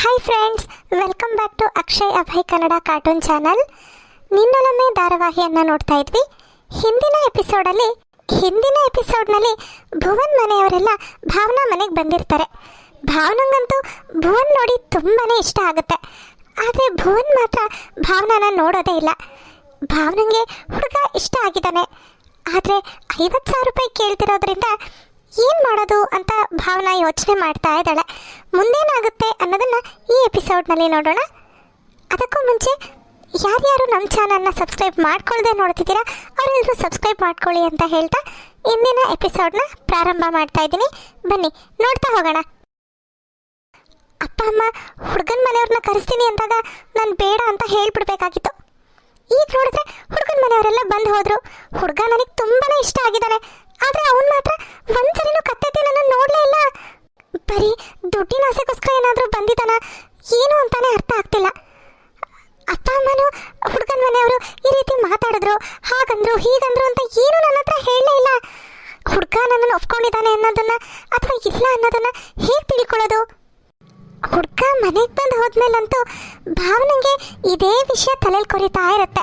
Hi friends welcome back to Akshay Abhay Kannada cartoon channel ನಿನ್ನೊಲೊಮ್ಮೆ ಧಾರಾವಾಹಿಯನ್ನು ನೋಡ್ತಾ ಇದ್ವಿ. ಹಿಂದಿನ ಎಪಿಸೋಡಲ್ಲಿ ಹಿಂದಿನ ಎಪಿಸೋಡ್ನಲ್ಲಿ ಭುವನ್ ಮನೆಯವರೆಲ್ಲ ಭಾವನಾ ಮನೆಗೆ ಬಂದಿರ್ತಾರೆ. ಭಾವನಂಗಂತೂ ಭುವನ್ ನೋಡಿ ತುಂಬಾ ಇಷ್ಟ ಆಗುತ್ತೆ. ಆದರೆ ಭುವನ್ ಮಾತ್ರ ಭಾವನಾನ ನೋಡೋದೇ ಇಲ್ಲ. ಭಾವನಂಗೆ ಹುಡುಗ ಇಷ್ಟ ಆಗಿದ್ದಾನೆ. ಆದರೆ ಐವತ್ತು ಸಾವಿರ ರೂಪಾಯಿ ಕೇಳ್ತಿರೋದ್ರಿಂದ ಏನು ಮಾಡೋದು ಅಂತ ಭಾವನಾ ಯೋಚನೆ ಮಾಡ್ತಾ ಇದ್ದಾಳೆ. ಮುಂದೇನಾಗುತ್ತೆ ಅನ್ನೋದನ್ನ ಈ ಎಪಿಸೋಡ್ನಲ್ಲಿ ನೋಡೋಣ. ಅದಕ್ಕೂ ಮುಂಚೆ, ಯಾರ್ಯಾರು ನಮ್ಮ ಚಾನಲ್ನ ಸಬ್ಸ್ಕ್ರೈಬ್ ಮಾಡ್ಕೊಳ್ಳದೆ ನೋಡ್ತಿದ್ದೀರಾ, ಅವರೆಲ್ಲರೂ ಸಬ್ಸ್ಕ್ರೈಬ್ ಮಾಡ್ಕೊಳ್ಳಿ ಅಂತ ಹೇಳ್ತಾ ಇಂದಿನ ಎಪಿಸೋಡ್ನ ಪ್ರಾರಂಭ ಮಾಡ್ತಾ ಇದ್ದೀನಿ. ಬನ್ನಿ, ನೋಡ್ತಾ ಹೋಗೋಣ. ಅಪ್ಪ, ಅಮ್ಮ, ಹುಡುಗನ ಮನೆಯವ್ರನ್ನ ಕರೆಸ್ತೀನಿ ಅಂದಾಗ ನಾನು ಬೇಡ ಅಂತ ಹೇಳ್ಬಿಡ್ಬೇಕಾಗಿತ್ತು. ಈಗ ನೋಡಿದ್ರೆ ಹುಡುಗನ ಮನೆಯವರೆಲ್ಲ ಬಂದು ಹೋದರು. ಹುಡುಗ ನನಗೆ ತುಂಬಾ ಇಷ್ಟ ಆಗಿದ್ದಾನೆ. ಆದ್ರೆ ಅವನ್ ಮಾತ್ರ ಒಂದ್ಸರಿನೂ ಕತ್ತೈತಿ ನನ್ನ ನೋಡ್ಲೇ ಇಲ್ಲ. ಬರೀ ದುಡ್ಡಿನ ಆಸೆಗೋಸ್ಕರ ಏನಾದ್ರೂ ಬಂದಿದ್ದಾನ ಏನು ಅಂತಾನೆ ಅರ್ಥ ಆಗ್ತಿಲ್ಲ. ಅಪ್ಪ ಅಮ್ಮನು ಹುಡುಗನ ಮನೆಯವರು ಈ ರೀತಿ ಮಾತಾಡಿದ್ರು, ಹಾಗಂದ್ರು, ಹೀಗಂದ್ರು ಅಂತ ಏನು ನನ್ನ ಹತ್ರ ಹೇಳಲೇ ಇಲ್ಲ. ಹುಡುಗ ನನ್ನನ್ನು ಒಪ್ಕೊಂಡಿದ್ದಾನೆ ಅನ್ನೋದನ್ನ ಅಥವಾ ಇಲ್ಲ ಅನ್ನೋದನ್ನ ಹೇಗೆ ತಿಳ್ಕೊಳ್ಳೋದು? ಹುಡ್ಗ ಮನೆಗೆ ಬಂದು ಹೋದ್ಮೇಲಂತೂ ಭಾವನೆಗೆ ಇದೇ ವಿಷಯ ತಲೆಯಲ್ಲಿ ಕೊರಿತಾ ಇರುತ್ತೆ.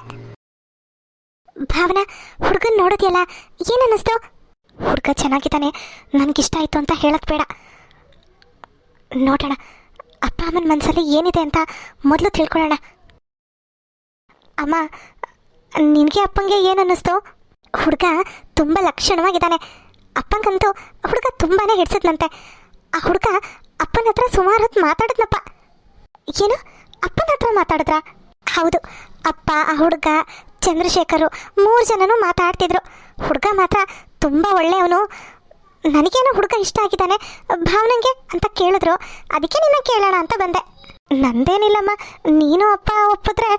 ಭಾವನಾ, ಹುಡುಗನ್ ನೋಡಿದ್ಯಲ್ಲ ಏನನ್ನಿಸ್ತು ಹುಡುಗ ಚೆನ್ನಾಗಿದ್ದಾನೆ, ನನಗಿಷ್ಟ ಆಯಿತು ಅಂತ ಹೇಳಕ್ ಬೇಡ. ನೋಡೋಣ, ಅಪ್ಪ ಅಮ್ಮನ ಮನಸ್ಸಲ್ಲಿ ಏನಿದೆ ಅಂತ ಮೊದಲು ತಿಳ್ಕೊಳ್ಳೋಣ. ಅಮ್ಮ, ನಿನಗೆ ಅಪ್ಪಂಗೆ ಅನ್ನಿಸ್ತು ಹುಡುಗ ತುಂಬ ಲಕ್ಷಣವಾಗಿದ್ದಾನೆ. ಅಪ್ಪಂಗಂತೂ ಹುಡುಗ ತುಂಬಾನೇ ಹಿಡ್ಸಿದ್ನಂತೆ. ಆ ಹುಡುಗ ಅಪ್ಪನ ಹತ್ರ ಸುಮಾರು ಹೊತ್ತು ಮಾತಾಡಿದ್ನಪ್ಪ. ಏನು? ಅಪ್ಪನ ಹತ್ರ ಮಾತಾಡಿದ್ರ? ಹೌದು, ಅಪ್ಪ, ಆ ಹುಡುಗ, ಚಂದ್ರಶೇಖರು ಮೂರು ಜನನು ಮಾತಾಡ್ತಿದ್ರು. ಹುಡುಗ ಮಾತ್ರ ತುಂಬ ಒಳ್ಳೆಯವನು. ನನಗೇನೋ ಹುಡುಗ ಇಷ್ಟ ಆಗಿದ್ದಾನೆ, ಭಾವನಂಗೆ ಅಂತ ಕೇಳಿದ್ರು. ಅದಕ್ಕೆ ನಿನ್ನ ಕೇಳೋಣ ಅಂತ ಬಂದೆ. ನಂದೇನಿಲ್ಲಮ್ಮ, ನೀನು ಅಪ್ಪ ಒಪ್ಪಿದ್ರೆ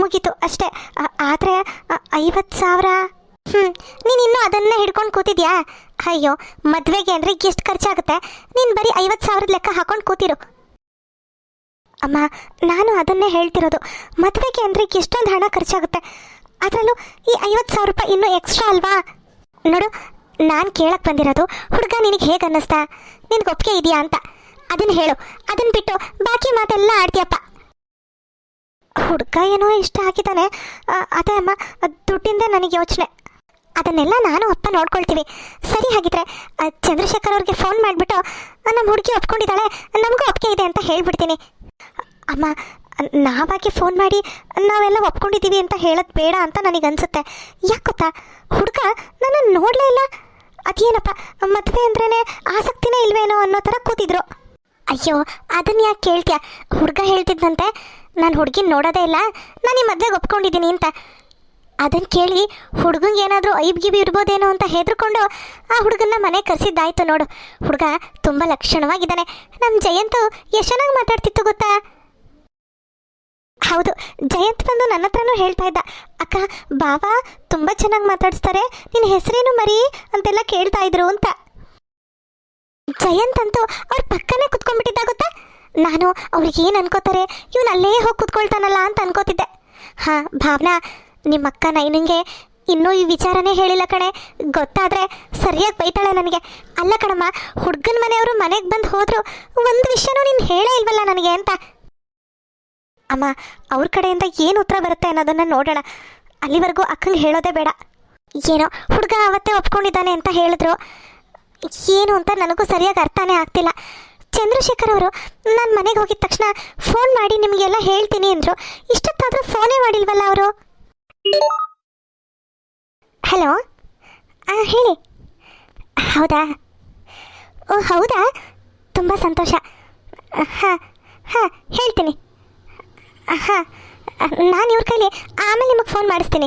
ಮುಗೀತು ಅಷ್ಟೇ. ಆದರೆ ಆದ್ರೆ ಐವತ್ತು ಸಾವಿರ. ಹ್ಞೂ ನೀನು ಇನ್ನೂ ಅದನ್ನೇ ಹಿಡ್ಕೊಂಡು ಕೂತಿದ್ಯಾ? ಅಯ್ಯೋ, ಮದುವೆಗೆ ಅಂದರೆ ಎಷ್ಟು ಖರ್ಚಾಗುತ್ತೆ? ನೀನು ಬರೀ ಐವತ್ತು ಸಾವಿರದ ಲೆಕ್ಕ ಹಾಕೊಂಡು ಕೂತಿರು. ಅಮ್ಮ, ನಾನು ಅದನ್ನೇ ಹೇಳ್ತಿರೋದು. ಮದುವೆಗೆ ಅಂದರೆ ಎಷ್ಟೊಂದು ಹಣ ಖರ್ಚಾಗುತ್ತೆ. ಅದರಲ್ಲೂ ಈ ಐವತ್ತು ಸಾವಿರ ರೂಪಾಯಿ ಇನ್ನೂ ಎಕ್ಸ್ಟ್ರಾ ಅಲ್ವಾ? ನೋಡು, ನಾನು ಕೇಳಕ್ಕೆ ಬಂದಿರೋದು ಹುಡುಗ ನಿನಗೆ ಹೇಗೆ ಅನ್ನಿಸ್ತಾ? ನಿನಗೆ ಒಪ್ಪಿಗೆ ಇದೆಯಾ ಅಂತ. ಅದನ್ನು ಹೇಳು ಅದನ್ನು ಬಿಟ್ಟು ಬಾಕಿ ಮಾತೆಲ್ಲ ಆಡ್ತೀಯಪ್ಪ. ಹುಡುಗ ಏನೋ ಇಷ್ಟ ಆಗಿದ್ದಾನೆ. ಅದೇ ಅಮ್ಮ, ದುಡ್ಡಿಂದ ನನಗೆ ಯೋಚನೆ. ಅದನ್ನೆಲ್ಲ ನಾನು ಅಪ್ಪ ನೋಡ್ಕೊಳ್ತೀವಿ. ಸರಿ ಹಾಗಿದ್ರೆ ಚಂದ್ರಶೇಖರ್ ಅವ್ರಿಗೆ ಫೋನ್ ಮಾಡಿಬಿಟ್ಟು ನಮ್ಮ ಹುಡುಗಿ ಒಪ್ಕೊಂಡಿದ್ದಾಳೆ, ನಮಗೂ ಒಪ್ಪಿಗೆ ಇದೆ ಅಂತ ಹೇಳಿಬಿಡ್ತೀನಿ. ಅಮ್ಮ ನಾವಾಗಿ ಫೋನ್ ಮಾಡಿ ನಾವೆಲ್ಲ ಒಪ್ಕೊಂಡಿದ್ದೀವಿ ಅಂತ ಹೇಳೋದು ಬೇಡ ಅಂತ ನನಗನ್ಸುತ್ತೆ. ಯಾಕೆ ಗೊತ್ತಾ? ಹುಡುಗ ನನ್ನ ನೋಡಲೇ ಇಲ್ಲ. ಅದೇನಪ್ಪ, ಮದುವೆ ಅಂದ್ರೇ ಆಸಕ್ತಿನೇ ಇಲ್ವೇನೋ ಅನ್ನೋ ಥರ ಕೂತಿದ್ರು. ಅಯ್ಯೋ ಅದನ್ನ ಯಾಕೆ ಕೇಳ್ತೀಯ? ಹುಡುಗ ಹೇಳ್ತಿದ್ದಂತೆ ನಾನು ಹುಡುಗಿನ ನೋಡೋದೇ ಇಲ್ಲ, ನಾನು ಈ ಮದುವೆಗೆ ಒಪ್ಕೊಂಡಿದ್ದೀನಿ ಅಂತ. ಅದನ್ನು ಕೇಳಿ ಹುಡುಗಂಗೆ ಏನಾದರೂ ಐಬ್ ಗಿಬಿ ಇರ್ಬೋದೇನೋ ಅಂತ ಹೆದರ್ಕೊಂಡು ಆ ಹುಡುಗನ್ನ ಮನೆ ಕರೆಸಿದ್ದಾಯ್ತು ನೋಡು. ಹುಡುಗ ತುಂಬ ಲಕ್ಷಣವಾಗಿದ್ದಾನೆ. ನಮ್ಮ ಜಯಂತು ಎಷ್ಟು ಚೆನ್ನಾಗಿ ಮಾತಾಡ್ತಿತ್ತು ಗೊತ್ತಾ? ಹೌದು. ಜಯಂತ್ ಬಂದು ನನ್ನ ಹತ್ರನೂ ಹೇಳ್ತಾ ಇದ್ದ, ಅಕ್ಕ, ಬಾಬಾ ತುಂಬ ಚೆನ್ನಾಗಿ ಮಾತಾಡಿಸ್ತಾರೆ. ನಿನ್ನ ಹೆಸರೇನು ಮರಿ? ಅಂತೆಲ್ಲ ಕೇಳ್ತಾ ಇದ್ರು ಅಂತ. ಜಯಂತ್ ಅಂತೂ ಅವ್ರ ಪಕ್ಕನೇ ಕುತ್ಕೊಂಡ್ಬಿಟ್ಟಿದ್ದ ಗೊತ್ತಾ? ನಾನು ಅವ್ರಿಗೆ ಏನು ಅನ್ಕೋತಾರೆ? ಇವನು ಅಲ್ಲೇ ಹೋಗಿ ಕುತ್ಕೊಳ್ತಾನಲ್ಲ ಅಂತ ಅನ್ಕೋತಿದ್ದೆ. ಹಾಂ, ಭಾವನಾ ನಿಮ್ಮ ಅಕ್ಕ ನೈನಿಗೆ ಇನ್ನೂ ಈ ವಿಚಾರನೇ ಹೇಳಿಲ್ಲ ಕಣೆ. ಗೊತ್ತಾದ್ರೆ ಸರಿಯಾಗಿ ಬೈತಾಳೆ ನನಗೆ. ಅಲ್ಲ ಕಣಮ್ಮ, ಹುಡುಗನ ಮನೆಯವರು ಮನೆಗೆ ಬಂದು ಹೋದರು ಒಂದು ವಿಷಯನೂ ನೀನು ಹೇಳೇ ಇಲ್ವಲ್ಲ ನನಗೆ ಅಂತ. ಅಮ್ಮ, ಅವ್ರ ಕಡೆಯಿಂದ ಏನು ಉತ್ತರ ಬರುತ್ತೆ ಅನ್ನೋದನ್ನು ನೋಡೋಣ. ಅಲ್ಲಿವರೆಗೂ ಅಕ್ಕಂಗೆ ಹೇಳೋದೇ ಬೇಡ. ಏನೋ ಹುಡುಗ ಅವತ್ತೇ ಒಪ್ಕೊಂಡಿದ್ದಾನೆ ಅಂತ ಹೇಳಿದ್ರು. ಏನು ಅಂತ ನನಗೂ ಸರಿಯಾಗಿ ಅರ್ಥನೇ ಆಗ್ತಿಲ್ಲ. ಚಂದ್ರಶೇಖರ್ ಅವರು, ನಾನು ಮನೆಗೆ ಹೋಗಿದ ತಕ್ಷಣ ಫೋನ್ ಮಾಡಿ ನಿಮಗೆಲ್ಲ ಹೇಳ್ತೀನಿ ಅಂದರು. ಇಷ್ಟೊತ್ತಾದರೂ ಫೋನೇ ಮಾಡಿಲ್ವಲ್ಲ ಅವರು? ಹಲೋ? ಹಾಂ ಹೇಳಿ. ಹೌದಾ? ಓ, ಹೌದಾ? ತುಂಬ ಸಂತೋಷ. ಹಾಂ ಹಾಂ, ಹೇಳ್ತೀನಿ. ಹಾಂ ನಾನು ಇವ್ರ ಕೈಲಿ ಆಮೇಲೆ ನಿಮಗೆ ಫೋನ್ ಮಾಡಿಸ್ತೀನಿ.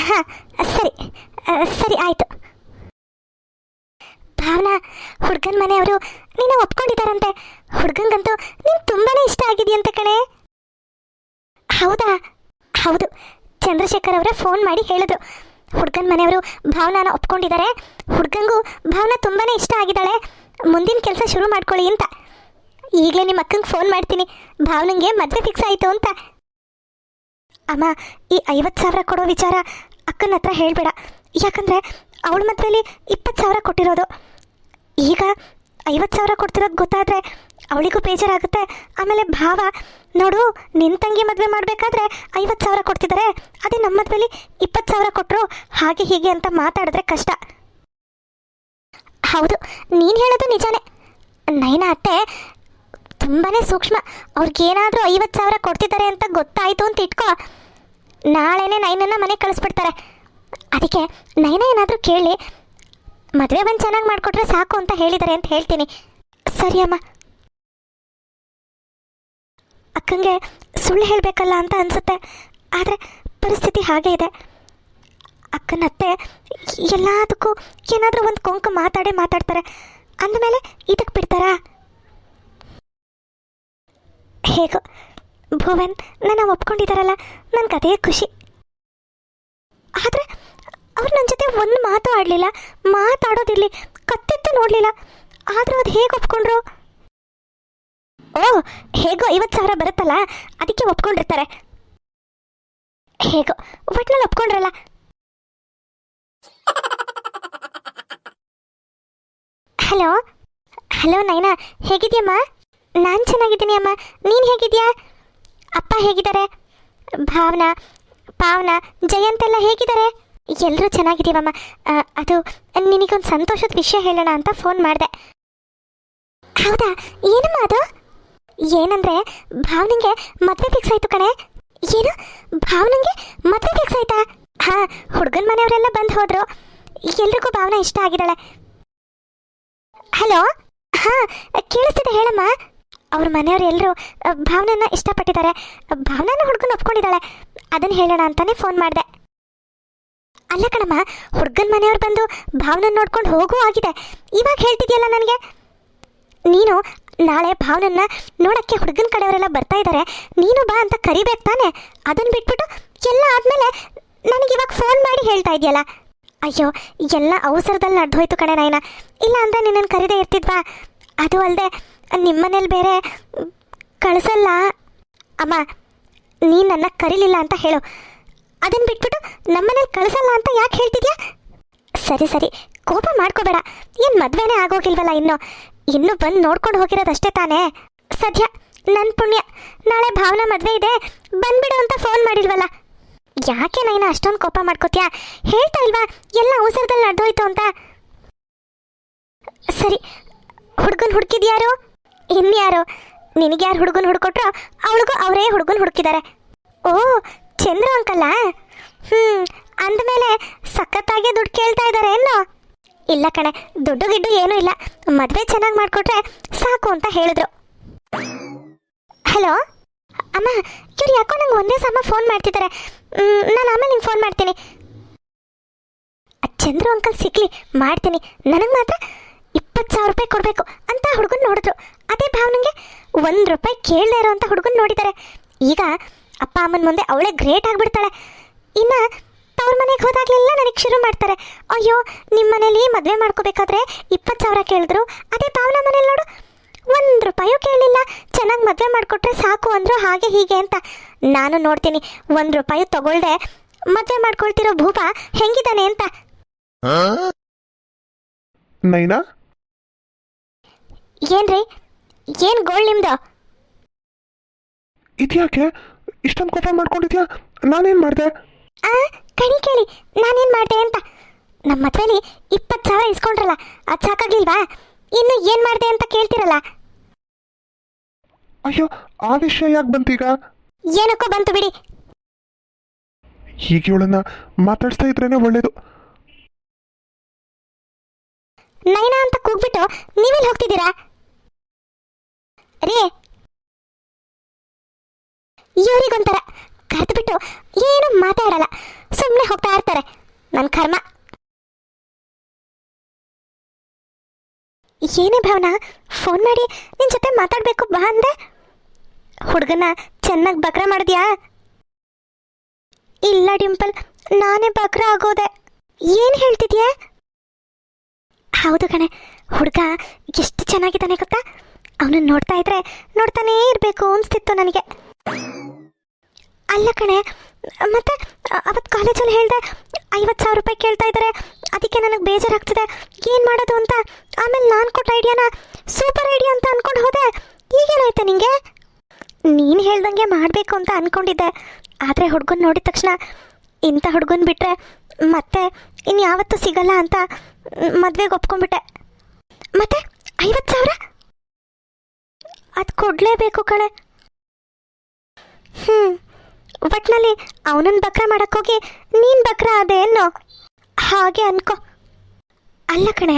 ಹಾಂ ಸರಿ. ಸರಿ, ಆಯಿತು. ಭಾವನಾ, ಹುಡುಗನ ಮನೆಯವರು ನಿನ್ನ ಒಪ್ಕೊಂಡಿದ್ದಾರಂತೆ. ಹುಡುಗಂಗಂತೂ ನೀನು ತುಂಬಾ ಇಷ್ಟ ಆಗಿದೆಯಂತೆ ಕಣೆ. ಹೌದಾ? ಹೌದು. ಚಂದ್ರಶೇಖರ್ ಅವರೇ ಫೋನ್ ಮಾಡಿ ಹೇಳಿದ್ರು ಹುಡುಗನ ಮನೆಯವರು ಭಾವನಾನ ಒಪ್ಕೊಂಡಿದ್ದಾರೆ ಹುಡುಗಂಗೂ ಭಾವನಾ ತುಂಬಾನೇ ಇಷ್ಟ ಆಗಿದ್ದಾಳೆ. ಮುಂದಿನ ಕೆಲಸ ಶುರು ಮಾಡ್ಕೊಳ್ಳಿ ಅಂತ. ಈಗಲೇ ನಿಮ್ಮ ಅಕ್ಕಂಗೆ ಫೋನ್ ಮಾಡ್ತೀನಿ. ಭಾವನಂಗೆ ಮದುವೆ ಫಿಕ್ಸ್ ಆಯಿತು ಅಂತ. ಅಮ್ಮ, ಈ ಐವತ್ತು ಸಾವಿರ ಕೊಡೋ ವಿಚಾರ ಅಕ್ಕನ ಹತ್ರ ಹೇಳಬೇಡ. ಯಾಕಂದರೆ ಅವಳ ಮದುವೆಯಲ್ಲಿ ಇಪ್ಪತ್ತು ಸಾವಿರ ಕೊಟ್ಟಿರೋದು. ಈಗ ಐವತ್ತು ಸಾವಿರ ಕೊಡ್ತಿರೋದು ಗೊತ್ತಾದರೆ ಅವಳಿಗೂ ಬೇಜಾರಾಗುತ್ತೆ. ಆಮೇಲೆ ಭಾವ, ನೋಡು ನಿನ್ನ ತಂಗಿ ಮದುವೆ ಮಾಡಬೇಕಾದ್ರೆ ಐವತ್ತು ಸಾವಿರ ಕೊಡ್ತಿದ್ದಾರೆ ಅದೇ ನಮ್ಮ ಮದುವೆಲಿ ಇಪ್ಪತ್ತು ಸಾವಿರ ಕೊಟ್ಟರು ಹಾಗೆ ಹೀಗೆ ಅಂತ ಮಾತಾಡಿದ್ರೆ ಕಷ್ಟ. ಹೌದು, ನೀನು ಹೇಳೋದು ನಿಜಾನೇ. ನೈನಾ ಅತ್ತೆ ತುಂಬಾ ಸೂಕ್ಷ್ಮ. ಅವ್ರಿಗೇನಾದರೂ ಐವತ್ತು ಸಾವಿರ ಕೊಡ್ತಿದ್ದಾರೆ ಅಂತ ಗೊತ್ತಾಯಿತು ಅಂತ ಇಟ್ಕೋ. ನಾಳೆನೇ ನೈನನ್ನು ಮನೆಗೆ ಕಳಿಸ್ಬಿಡ್ತಾರೆ. ಅದಕ್ಕೆ ನೈನ ಏನಾದರೂ ಕೇಳಿ, ಮದುವೆ ಬಂದು ಚೆನ್ನಾಗಿ ಮಾಡಿಕೊಟ್ರೆ ಸಾಕು ಅಂತ ಹೇಳಿದ್ದಾರೆ ಅಂತ ಹೇಳ್ತೀನಿ. ಸರಿ ಅಮ್ಮ. ಅಕ್ಕಂಗೆ ಸುಳ್ಳು ಹೇಳಬೇಕಲ್ಲ ಅಂತ ಅನಿಸುತ್ತೆ. ಆದರೆ ಪರಿಸ್ಥಿತಿ ಹಾಗೆ ಇದೆ. ಅಕ್ಕನತ್ತೆ ಎಲ್ಲದಕ್ಕೂ ಏನಾದರೂ ಒಂದು ಕೊಂಕು ಮಾತಾಡೇ ಮಾತಾಡ್ತಾರೆ. ಅಂದಮೇಲೆ ಇದಕ್ಕೆ ಬಿಡ್ತಾರಾ? ಹೇಗೋ. ಭುವನ್ ನನ್ನ ಒಪ್ಕೊಂಡಿದ್ದಾರಲ್ಲ ನನ್ನ ಅದೇ ಖುಷಿ. ಆದರೆ, ಅವ್ರು ನನ್ನ ಜೊತೆ ಒಂದು ಮಾತು ಆಡಲಿಲ್ಲ, ಮಾತಾಡೋದಿರಲಿ, ಕತ್ತೆತ್ತು ನೋಡಲಿಲ್ಲ. ಆದರೂ ಅದು ಹೇಗೆ ಒಪ್ಕೊಂಡ್ರು? ಓ, ಹೇಗೋ ಐವತ್ತು ಸಾವಿರ ಬರುತ್ತಲ್ಲ, ಅದಕ್ಕೆ ಒಪ್ಕೊಂಡಿರ್ತಾರೆ. ಹೇಗೋ, ಒಟ್ನಲ್ಲಿ ಒಪ್ಕೊಂಡ್ರಲ್ಲ. ಹಲೋ? ಹಲೋ ನೈನಾ, ಹೇಗಿದ್ಯಮ್ಮ? ನಾನು ಚೆನ್ನಾಗಿದ್ದೀನಿ ಅಮ್ಮ. ನೀನು ಹೇಗಿದ್ಯಾ? ಅಪ್ಪ ಹೇಗಿದ್ದಾರೆ? ಭಾವನಾ, ಪಾವನ ಜಯಂತೆಲ್ಲ ಹೇಗಿದ್ದಾರೆ? ಎಲ್ಲರೂ ಚೆನ್ನಾಗಿದ್ದೀವಮ್ಮ. ಅದು ನಿನಗೊಂದು ಸಂತೋಷದ ವಿಷಯ ಹೇಳೋಣ ಅಂತ ಫೋನ್ ಮಾಡಿದೆ. ಹೌದಾ? ಏನಮ್ಮ ಅದು? ಏನಂದ್ರೆ, ಭಾವನಿಗೆ ಮದುವೆ ಫಿಕ್ಸ್ ಆಯ್ತು ಕಣೆ. ಏನು? ಭಾವನಿಗೆ ಮದುವೆ ಫಿಕ್ಸ್ ಆಯ್ತಾ? ಹಾ, ಹುಡುಗನ ಮನೆಯವರೆಲ್ಲ ಬಂದು ಹೋದ್ರು. ಎಲ್ರಿಗೂ ಭಾವನ ಇಷ್ಟ ಆಗಿದ್ದಾಳೆ. ಹಲೋ? ಹಾ, ಕೇಳಿಸ್ತಿದೆ ಹೇಳಮ್ಮ. ಅವ್ರ ಮನೆಯವ್ರು ಎಲ್ಲರೂ ಭಾವನನ್ನ ಇಷ್ಟಪಟ್ಟಿದ್ದಾರೆ. ಭಾವನನ್ನ ಹುಡುಗನ ಒಪ್ಕೊಂಡಿದ್ದಾಳೆ. ಅದನ್ನ ಹೇಳೋಣ ಅಂತಾನೆ ಫೋನ್ ಮಾಡಿದೆ. ಅಲ್ಲ ಕಣಮ್ಮ, ಹುಡುಗನ ಮನೆಯವ್ರು ಬಂದು ಭಾವನನ್ನ ನೋಡ್ಕೊಂಡು ಹೋಗೂ ಆಗಿದೆ. ಇವಾಗ ಹೇಳ್ತಿದ್ಯಲ್ಲ ನನಗೆ? ನೀನು ನಾಳೆ ಭಾವನನ್ನ ನೋಡಕ್ಕೆ ಹುಡುಗನ ಕಡೆಯವರೆಲ್ಲ ಬರ್ತಾ ಇದ್ದಾರೆ ನೀನು ಬಾ ಅಂತ ಕರಿಬೇಕು ತಾನೆ. ಅದನ್ನ ಬಿಟ್ಬಿಟ್ಟು ಎಲ್ಲ ಆದ್ಮೇಲೆ ಇವಾಗ ಫೋನ್ ಮಾಡಿ ಹೇಳ್ತಾ ಇದೆಯಲ್ಲ. ಅಯ್ಯೋ, ಎಲ್ಲ ಅವಸರದಲ್ಲಿ ನಡೆದೋಯ್ತು ಕಣೆ ನಾಯನ. ಇಲ್ಲ ಅಂದ್ರೆ ನಿನ್ನನ್ನು ಕರೀದೇ ಇರ್ತಿದ್ವಾ? ಅದು ಅಲ್ಲದೆ ನಿಮ್ಮನೇಲಿ ಬೇರೆ ಕಳಿಸಲ್ಲ. ಅಮ್ಮ, ನೀನು ನನ್ನ ಕರೀಲಿಲ್ಲ ಅಂತ ಹೇಳು. ಅದನ್ನು ಬಿಟ್ಬಿಟ್ಟು ನಮ್ಮನೇಲಿ ಕಳಿಸಲ್ಲ ಅಂತ ಯಾಕೆ ಹೇಳ್ತಿದ್ಯಾ? ಸರಿ ಸರಿ. ಕೋಪ ಮಾಡ್ಕೋಬೇಡ. ಏನು ಮದುವೆನೇ ಆಗೋಗಿಲ್ವಲ್ಲ ಇನ್ನು? ಇನ್ನು ಬಂದು ನೋಡ್ಕೊಂಡು ಹೋಗಿರೋದಷ್ಟೇ ತಾನೇ? ಸದ್ಯ ನನ್ನ ಪುಣ್ಯ. ನಾಳೆ ಭಾವನಾ ಮದುವೆ ಇದೆ. ಬಂದ್ಬಿಡು ಅಂತ ಫೋನ್ ಮಾಡಿಲ್ವಲ್ಲ? ಯಾಕೆ ನೈನ ಅಷ್ಟೊಂದು ಕೋಪ ಮಾಡ್ಕೋತೀಯಾ? ಹೇಳ್ತಾ ಇಲ್ವಾ? ಎಲ್ಲ ಅವಸರದಲ್ಲಿ ನಡೆದೋಯ್ತು ಅಂತ? ಸರಿ, ಹುಡುಗನ್ ಹುಡುಕಿದ್ಯಾರು? ಇನ್ಯಾರು? ನಿನಗೆ ಯಾರು ಹುಡುಗನ ಹುಡ್ಕೊಟ್ರೋ ಅವಳಿಗೂ ಅವರೇ ಹುಡುಗನ ಹುಡುಕಿದ್ದಾರೆ ಓ, ಚಂದ್ರ ಅಂಕಲ್ಲ ಹ್ಞೂ ಅಂದಮೇಲೆ ಸಖತ್ತಾಗಿ ದುಡ್ಡು ಕೇಳ್ತಾ ಇದ್ದಾರೆ ಏನೋ ಇಲ್ಲ ಕಣೆ, ದುಡ್ಡು ಗಿಡ್ಡು ಏನೂ ಇಲ್ಲ. ಮದುವೆ ಚೆನ್ನಾಗಿ ಮಾಡಿಕೊಟ್ರೆ ಸಾಕು ಅಂತ ಹೇಳಿದ್ರು. ಹಲೋ? ಅಮ್ಮ, ಇವ್ರು ಯಾಕೋ ನಂಗೆ ಒಂದೇ ಸಮ ಫೋನ್ ಮಾಡ್ತಿದ್ದಾರೆ ನಾನು ಆಮೇಲೆ ನಿಂಗೆ ಫೋನ್ ಮಾಡ್ತೀನಿ. ಚಂದ್ರು ಅಂಕಲ್ ಸಿಕ್ಲಿ ಮಾಡ್ತೀನಿ. ನನಗೆ ಮಾತ್ರ ಇಪ್ಪತ್ತು ಸಾವಿರ ರೂಪಾಯಿ ಕೊಡಬೇಕು ಅಂತ ಹುಡುಗನ್ ನೋಡಿದ್ರು. ಅದೇ ಭಾವನಿಗೆ ಒಂದು ರೂಪಾಯಿ ಕೇಳದೇ ಅಂತ ಹುಡುಗನ ನೋಡಿದ್ದಾರೆ. ಈಗ ಅಪ್ಪ ಅಮ್ಮನ ಮುಂದೆ ಅವಳೇ ಗ್ರೇಟ್ ಆಗಿಬಿಡ್ತಾಳೆ. ಇನ್ನು ತವ್ರ ಮನೆಗೆ ಹೋದಾಗಲೆಲ್ಲ ನನಗೆ ಶುರು ಮಾಡ್ತಾರೆ. ಅಯ್ಯೋ ನಿಮ್ಮ ಮನೇಲಿ ಮದುವೆ ಮಾಡ್ಕೋಬೇಕಾದ್ರೆ ಇಪ್ಪತ್ತು ಸಾವಿರ ಕೇಳಿದ್ರು. ಅದೇ ಭಾವನ ಮನೇಲಿ ನೋಡು, ಒಂದು ರೂಪಾಯೂ ಕೇಳಲಿಲ್ಲ ಚೆನ್ನಾಗಿ ಮದುವೆ ಮಾಡಿಕೊಟ್ರೆ ಸಾಕು ಅಂದರು ಹಾಗೆ ಹೀಗೆ ಅಂತ. ನಾನು ನೋಡ್ತೀನಿ, ಒಂದು ರೂಪಾಯಿ ತಗೊಳ್ದೆ ಮದುವೆ ಮಾಡ್ಕೊಳ್ತಿರೋ ಭೂಪ ಹೆಂಗಿದ್ದಾನೆ ಅಂತ. ನೈನಾ? ಏನ್ರಿ? ಏನ್ ಗೋಲ್ ನಿಮ್ದ? ಇದ್ಯಾಕೆ? ಇಷ್ಟೊಂದು ಕೋಪ ಮಾಡ್ಕೊಂಡಿದ್ಯಾ? ನಾನೇನು ಮಾಡ್ದೆ? ಆ ಕಣಿ ಕೇಳಿ ನಾನೇನ್ ಮಾಡ್ದೆ ಅಂತ? ನಮ್ಮ ಮದುವೆಲಿ ಇಪ್ಪತ್ತು ಸಾವಿರ ಇಸ್ಕೊಂಡ್ರಲ್ಲ ಅದ್ ಸಾಕಾಗ್ಲಿಲ್ವಾ? ಇನ್ನು ಏನು ಮಾಡ್ದೆ ಅಂತ ಕೇಳ್ತಿರಲ್ಲ? ಅಯ್ಯೋ ಆ ವಿಷಯ ಯಾಕೆ ಬಂತೀಗ? ಏನಕ್ಕೋ ಬಂತು ಬಿಡಿ. ಹೀಗೆ ಇವಳನ್ನ ಮಾತಾಡ್ಸ್ತಾ ಇದ್ರೇನೆ ಒಳ್ಳೇದು. ನೈನಾ ಅಂತ ಕೂಗ್ಬಿಟ್ಟು ನೀವೆಲ್ಲಿ ಹೋಗ್ತಿದ್ದೀರಾ? ರೇ. ಇವರಿಗೊಂಥರ ಕರೆದುಬಿಟ್ಟು ಏನು ಮಾತಾಡಲ್ಲ ಸುಮ್ಮನೆ ಹೋಗ್ತಾ ಇರ್ತಾರೆ ನನ್ನ ಕರ್ಮ. ಏನೇ ಭಾವನಾ, ಫೋನ್ ಮಾಡಿ ನಿನ್ನ ಜೊತೆ ಮಾತಾಡಬೇಕು ಬಾ ಅಂದೆ. ಹುಡುಗನ ಚೆನ್ನಾಗಿ ಬಕ್ರ ಮಾಡಿದ್ಯಾ? ಇಲ್ಲ ಡಿಂಪಲ್, ನಾನೇ ಬಕ್ರ ಆಗೋದೆ. ಏನು ಹೇಳ್ತಿದ್ಯಾ? ಹೌದು ಕಣೆ, ಹುಡುಗ ಎಷ್ಟು ಚೆನ್ನಾಗಿದ್ದಾನೆ ಗೊತ್ತಾ? ಅವನನ್ನು ನೋಡ್ತಾ ಇದ್ರೆ ನೋಡ್ತಾನೇ ಇರಬೇಕು ಅನಿಸ್ತಿತ್ತು ನನಗೆ. ಅಲ್ಲ ಕಣೆ, ಮತ್ತೆ ಅವತ್ತು ಕಾಲೇಜಲ್ಲಿ ಹೇಳಿದೆ ಐವತ್ತು ಸಾವಿರ ರೂಪಾಯಿ ಕೇಳ್ತಾ ಇದ್ದಾರೆ ಅದಕ್ಕೆ ನನಗೆ ಬೇಜಾರಾಗ್ತಿದೆ. ಏನು ಮಾಡೋದು ಅಂತ? ಆಮೇಲೆ ನಾನು ಕೊಟ್ಟ ಐಡಿಯಾನ ಸೂಪರ್ ಐಡಿಯಾ ಅಂತ ಅಂದ್ಕೊಂಡು ಹೋದೆ. ಈಗೇನಾಯ್ತು ನಿಂಗೆ? ನೀನು ಹೇಳ್ದಂಗೆ ಮಾಡಬೇಕು ಅಂತ ಅಂದ್ಕೊಂಡಿದ್ದೆ ಆದರೆ ಹುಡುಗನ ನೋಡಿದ ತಕ್ಷಣ ಇಂಥ ಹುಡುಗನ್ ಬಿಟ್ಟರೆ ಮತ್ತೆ ಇನ್ಯಾವತ್ತೂ ಸಿಗಲ್ಲ ಅಂತ ಮದುವೆಗೆ ಒಪ್ಕೊಂಡ್ಬಿಟ್ಟೆ. ಮತ್ತೆ ಐವತ್ತು ಸಾವಿರ? ಅದು ಕೊಡಲೇಬೇಕು ಕಣೆ. ಹ್ಞೂ ಒಟ್ನಲ್ಲಿ ಅವನನ್ನ ಬಕ್ರ ಮಾಡೋಕ್ಕೋಗಿ ನೀನು ಬಕ್ರ ಅದೇ ಅನ್ನೋ ಹಾಗೆ ಅನ್ಕೋ. ಅಲ್ಲ ಕಣೆ,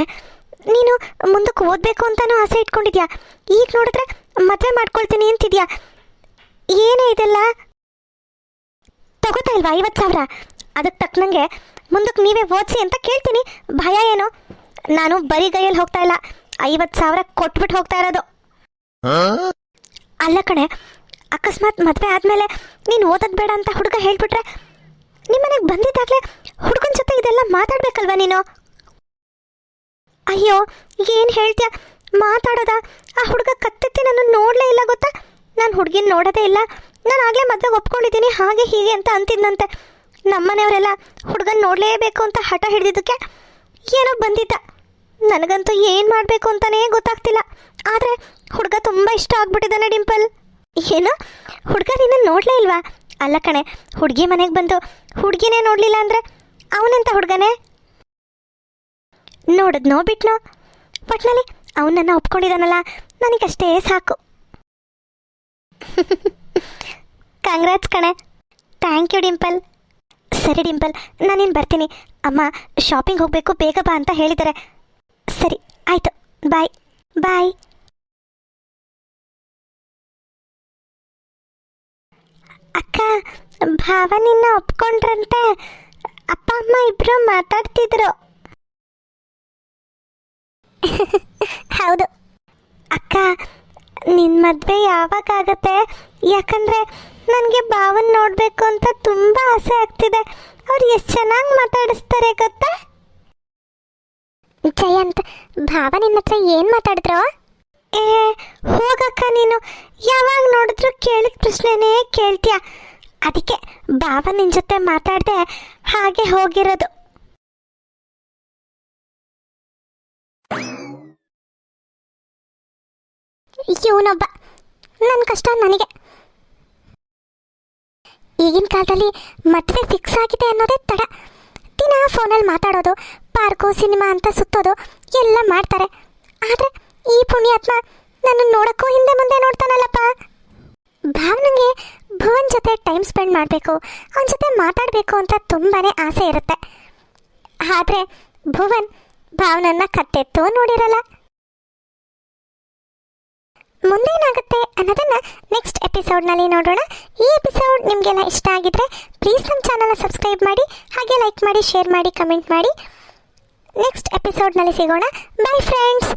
ನೀನು ಮುಂದಕ್ಕೆ ಓದಬೇಕು ಅಂತಾನೂ ಆಸೆ ಇಟ್ಕೊಂಡಿದ್ಯಾ? ಈಗ ನೋಡಿದ್ರೆ ಮದುವೆ ಮಾಡ್ಕೊಳ್ತೀನಿ ಅಂತಿದ್ಯಾ? ಏನೇ ಇದೆಲ್ಲ? ತಗೋತಾ ಇಲ್ವಾ ಐವತ್ತು ಸಾವಿರ? ಅದಕ್ಕೆ ತಕ್ಕನಂಗೆ ಮುಂದಕ್ಕೆ ನೀವೇ ಓದಿಸಿ ಅಂತ ಕೇಳ್ತೀನಿ. ಭಯ ಏನು? ನಾನು ಬರೀ ಗೈಯಲ್ಲಿ ಹೋಗ್ತಾ ಇಲ್ಲ. ಐವತ್ತು ಸಾವಿರ ಕೊಟ್ಬಿಟ್ಟು ಹೋಗ್ತಾ ಇರೋದು. ಅಲ್ಲ ಕಣೆ, ಅಕಸ್ಮಾತ್ ಮದುವೆ ಆದಮೇಲೆ ನೀನು ಓದೋದು ಬೇಡ ಅಂತ ಹುಡುಗ ಹೇಳ್ಬಿಟ್ರೆ ನಿಮ್ಮನೆಗೆ ಬಂದಿದ್ದಾಗಲೇ ಹುಡುಗನ ಜೊತೆ ಇದೆಲ್ಲ ಮಾತಾಡ್ಬೇಕಲ್ವಾ ನೀನು? ಅಯ್ಯೋ, ಏನು ಹೇಳ್ತೀಯ? ಮಾತಾಡೋದ? ಆ ಹುಡುಗ ಕತ್ತೆತ್ತಿ ನಾನು ನೋಡಲೇ ಇಲ್ಲ ಗೊತ್ತಾ? ನಾನು ಹುಡುಗಿನ ನೋಡೋದೇ ಇಲ್ಲ. ನಾನು ಆಗಲೇ ಮದುವೆಗೆ ಒಪ್ಕೊಂಡಿದ್ದೀನಿ, ಹಾಗೆ ಹೀಗೆ ಅಂತ ಅಂತಿದ್ನಂತೆ. ನಮ್ಮನೆಯವರೆಲ್ಲ ಹುಡುಗನ ನೋಡಲೇಬೇಕು ಅಂತ ಹಠ ಹಿಡಿದಿದ್ದಕ್ಕೆ ಏನೋ ಬಂದಿದ್ದ. ನನಗಂತೂ ಏನು ಮಾಡಬೇಕು ಅಂತಲೇ ಗೊತ್ತಾಗ್ತಿಲ್ಲ. ಆದರೆ ಹುಡುಗ ತುಂಬ ಇಷ್ಟ ಆಗ್ಬಿಟ್ಟಿದ್ದಾನೆ ಡಿಂಪಲ್. ಏನು? ಹುಡುಗ ನಿನ್ನ ನೋಡಲೇ ಇಲ್ವಾ? ಅಲ್ಲ ಕಣೆ, ಹುಡುಗಿ ಮನೆಗೆ ಬಂದು ಹುಡುಗಿನೇ ನೋಡಲಿಲ್ಲ ಅಂದರೆ ಅವನೆಂಥ ಹುಡುಗನೇ? ನೋಡಿದ್ನೋ ಬಿಟ್ನೋ ಒಟ್ನಲ್ಲಿ ಅವನನ್ನು ಒಪ್ಕೊಂಡಿದ್ದಾನಲ್ಲ ನನಗಷ್ಟೇ ಸಾಕು. ಕಾಂಗ್ರಾಟ್ಸ್ ಕಣೆ. Thank you Dimple. ಸರಿ ಡಿಂಪಲ್, ನಾನೇನು ಬರ್ತೀನಿ. ಅಮ್ಮ, ಶಾಪಿಂಗ್ ಹೋಗಬೇಕು, ಬೇಗ ಬಾ ಅಂತ ಹೇಳಿದ್ದಾರೆ. ಸರಿ, ಆಯಿತು. ಬಾಯ್. ಬಾಯ್. ಅಕ್ಕ ಭಾವ ನಿನ್ನ ಒಪ್ಕೊಂಡ್ರಂತೆ. ಅಪ್ಪ ಅಮ್ಮ ಇಬ್ರು ಮಾತಾಡ್ತಿದ್ರು. ಹೌದು. ಅಕ್ಕ ನಿನ್ನ ಮದುವೆ ಯಾವಾಗ ಆಗತ್ತೆ? ಯಾಕಂದ್ರೆ ನನಗೆ ಭಾವನ್ ನೋಡಬೇಕು ಅಂತ ತುಂಬ ಆಸೆ ಆಗ್ತಿದೆ. ಅವ್ರು ಎಷ್ಟು ಚೆನ್ನಾಗಿ ಮಾತಾಡಿಸ್ತಾರೆ ಗೊತ್ತಾ? ಜಯಂತ್ ಭಾವ ನಿನ್ನ ಹತ್ರ ಏನು ಮಾತಾಡಿದ್ರು? ಏ, ಹೋಗಕ್ಕ ನೀನು. ಯಾವಾಗ ನೋಡಿದ್ರು ಕೇಳಿದ ಪ್ರಶ್ನೆನೇ ಕೇಳ್ತೀಯ. ಅದಕ್ಕೆ ಬಾಬಾ ನಿನ್ನ ಜೊತೆ ಮಾತಾಡ್ದೆ ಹಾಗೆ ಹೋಗಿರೋದು. ಇವನೊಬ್ಬ. ನನ್ನ ಕಷ್ಟ ನನಗೆ. ಈಗಿನ ಕಾಲದಲ್ಲಿ ಮದುವೆ ಫಿಕ್ಸ್ ಆಗಿದೆ ಅನ್ನೋದೇ ತಡ. ದಿನ ಫೋನಲ್ಲಿ ಮಾತಾಡೋದು, ಪಾರ್ಕು, ಸಿನಿಮಾ ಅಂತ ಸುತ್ತೋದು ಎಲ್ಲ ಮಾಡ್ತಾರೆ. ಆದರೆ ಈ ಪುಣ್ಯಾತ್ಮ ನನ್ನ ನೋಡಕ್ಕೂ ಹಿಂದೆ ಮುಂದೆ ನೋಡ್ತಾನಲ್ಲಪ್ಪ. ಭಾವನಂಗೆ ಭುವನ್ ಜೊತೆ ಟೈಮ್ ಸ್ಪೆಂಡ್ ಮಾಡಬೇಕು, ಅವನ ಜೊತೆ ಮಾತಾಡಬೇಕು ಅಂತ ತುಂಬಾ ಆಸೆ ಇರುತ್ತೆ. ಆದರೆ ಭುವನ್ ಭಾವನನ್ನ ಕತ್ತೆತ್ತೋ ನೋಡಿರಲ್ಲ. ಮುಂದೇನಾಗುತ್ತೆ ಅನ್ನೋದನ್ನ ನೆಕ್ಸ್ಟ್ ಎಪಿಸೋಡ್ನಲ್ಲಿ ನೋಡೋಣ. ಈ ಎಪಿಸೋಡ್ ನಿಮಗೆಲ್ಲ ಇಷ್ಟ ಆಗಿದ್ರೆ ಪ್ಲೀಸ್ ನಮ್ಮ ಚಾನಲ್ನ ಸಬ್ಸ್ಕ್ರೈಬ್ ಮಾಡಿ, ಹಾಗೆ ಲೈಕ್ ಮಾಡಿ ಶೇರ್ ಮಾಡಿ ಕಮೆಂಟ್ ಮಾಡಿ. ನೆಕ್ಸ್ಟ್ ಎಪಿಸೋಡ್ನಲ್ಲಿ ಸಿಗೋಣ. By friends